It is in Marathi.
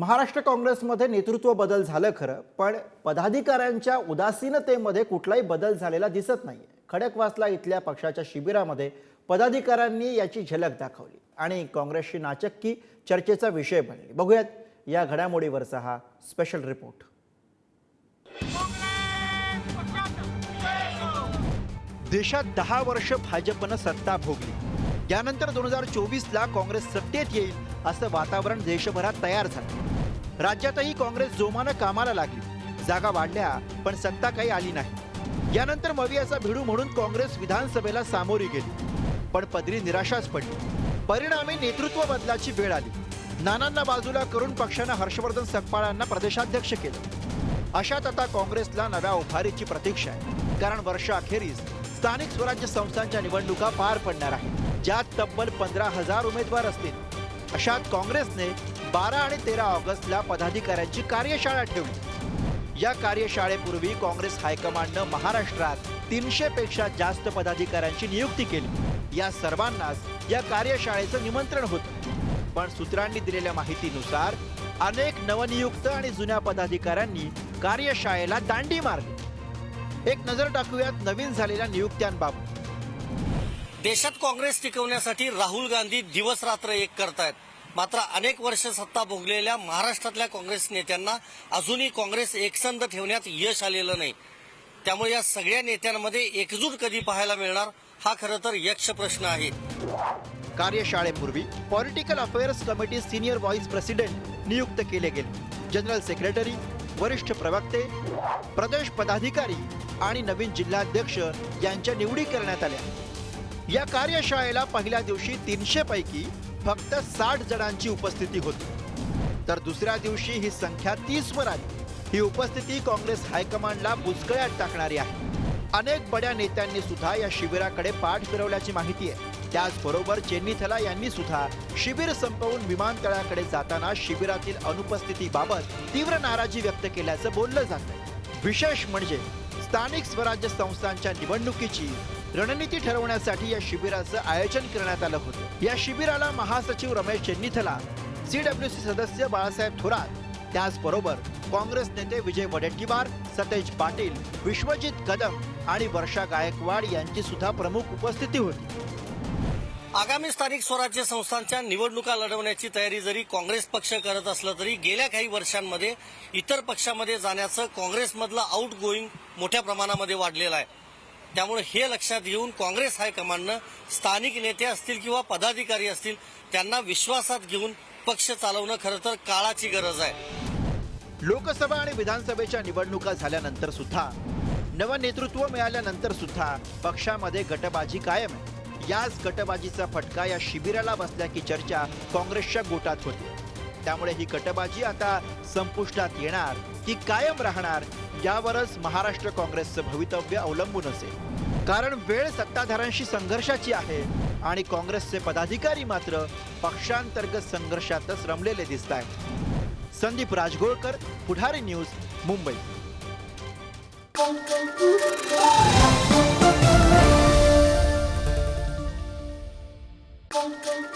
महाराष्ट्र काँग्रेसमध्ये नेतृत्व बदल झालं खरं पण पदाधिकाऱ्यांच्या उदासीनतेमध्ये कुठलाही बदल झालेला दिसत नाही खडकवासला इथल्या पक्षाच्या शिबिरामध्ये पदाधिकाऱ्यांनी याची झलक दाखवली आणि काँग्रेसची नाचक्की चर्चेचा विषय बनली. बघूयात या घडामोडीवरचा हा स्पेशल रिपोर्ट देशात दहा वर्ष भाजपनं सत्ता भोगली. यानंतर दोन हजार चोवीसला काँग्रेस सत्तेत येईल असं वातावरण देशभरात तयार झालं. राज्यातही काँग्रेस जोमानं कामाला लागली. जागा वाढल्या पण सत्ता काही आली नाही. यानंतर मवियाचा भिडू म्हणून काँग्रेस विधानसभेला सामोरी गेली. पण पदरी निराशाच पडली. परिणामी नेतृत्व बदलाची वेळ आली. नानांना बाजूला करून पक्षानं हर्षवर्धन सकपाळांना प्रदेशाध्यक्ष केलं. अशात आता काँग्रेसला नव्या उभारीची प्रतीक्षा आहे. कारण वर्षाअखेरीस स्थानिक स्वराज्य संस्थांच्या निवडणुका पार पडणार आहेत. ज्यात तब्बल पंधरा हजार उमेदवार असतील. अशात काँग्रेसने बारा आणि तेरा ऑगस्टला पदाधिकाऱ्यांची कार्यशाळा ठेवली. या कार्यशाळेपूर्वी काँग्रेस हायकमांडनं महाराष्ट्रात तीनशे पेक्षा जास्त पदाधिकाऱ्यांची नियुक्ती केली. या सर्वांनाच या कार्यशाळेचं निमंत्रण होतं. पण सूत्रांनी दिलेल्या माहितीनुसार अनेक नवनियुक्त आणि जुन्या पदाधिकाऱ्यांनी कार्यशाळेला दांडी मारली. एक नजर टाकूयात नवीन झालेल्या नियुक्त्यांबाबत. देशात काँग्रेस टिकवण्यासाठी राहुल गांधी दिवस रात्र एक करतायत. मात्र अनेक वर्ष सत्ता भोगलेल्या महाराष्ट्रातल्या काँग्रेस नेत्यांना अजूनही काँग्रेस एकसंध ठेवण्यात यश आलेलं नाही. त्यामुळे या सगळ्या नेत्यांमध्ये एकजूट कधी पाहायला मिळणार हा खरं तर यक्ष प्रश्न आहे. कार्यशाळेपूर्वी political affairs committee senior vice president नियुक्त केले गेले. जनरल सेक्रेटरी वरिष्ठ प्रवक्ते प्रदेश पदाधिकारी आणि नवीन जिल्हाध्यक्ष यांच्या निवडी करण्यात आल्या. या कार्यशाळेला पहिल्या दिवशी तीनशे पैकी फक्त साठ जणांची उपस्थिती होती. तर दुसऱ्या दिवशी ही संख्या तीस वर आली. ही उपस्थिती काँग्रेस हायकमांडला बुचकळ्यात टाकणारी आहे. अनेक बड्या नेत्यांनी सुद्धा या शिबिराकडे पाठ फिरवल्याची माहिती आहे. त्याचबरोबर चेन्नीथला यांनी सुद्धा शिबिर संपवून विमानतळाकडे जाताना शिबिरातील अनुपस्थितीबाबत तीव्र नाराजी व्यक्त केल्याचं बोललं जातं विशेष म्हणजे स्थानिक स्वराज्य संस्थांच्या निवडणुकीची रणनीती ठरवण्यासाठी या शिबिराचं आयोजन करण्यात आलं होतं. या शिबिराला महासचिव रमेश चेन्नीथला सीडब्ल्यूसी सदस्य बाळासाहेब थोरात त्याचबरोबर काँग्रेस नेते विजय वडेट्टीवार सतेज पाटील विश्वजित कदम आणि वर्षा गायकवाड यांची सुद्धा प्रमुख उपस्थिती होती. आगामी स्थानिक स्वराज्य संस्थांच्या निवडणुका लढवण्याची तयारी जरी काँग्रेस पक्ष करत असलं तरी गेल्या काही वर्षांमध्ये इतर पक्षामध्ये जाण्याचं काँग्रेसमधलं आउट गोईंग मोठ्या प्रमाणामध्ये वाढलेलं आहे. त्यामुळे हे लक्षात घेऊन काँग्रेस हायकमांडनं स्थानिक नेते असतील किंवा पदाधिकारी असतील त्यांना विश्वासात घेऊन पक्ष चालवणं खरं तर काळाची गरज आहे. लोकसभा आणि विधानसभेच्या निवडणुका झाल्यानंतर सुद्धा नवनेतृत्व मिळाल्यानंतर सुद्धा पक्षामध्ये गटबाजी कायम आहे. याच गटबाजीचा फटका या शिबिराला बसल्याची चर्चा काँग्रेसच्या गोटात होती. त्यामुळे ही गटबाजी आता संपुष्टात येणार की कायम राहणार यावरच महाराष्ट्र काँग्रेसचं भवितव्य अवलंबून असेल. कारण वेळ सत्ताधाऱ्यांशी संघर्षाची आहे आणि काँग्रेसचे पदाधिकारी मात्र पक्षांतर्गत संघर्षातच रमलेले दिसत आहेत Sandeep Rajgolkar Pudhari news Mumbai. Thank you.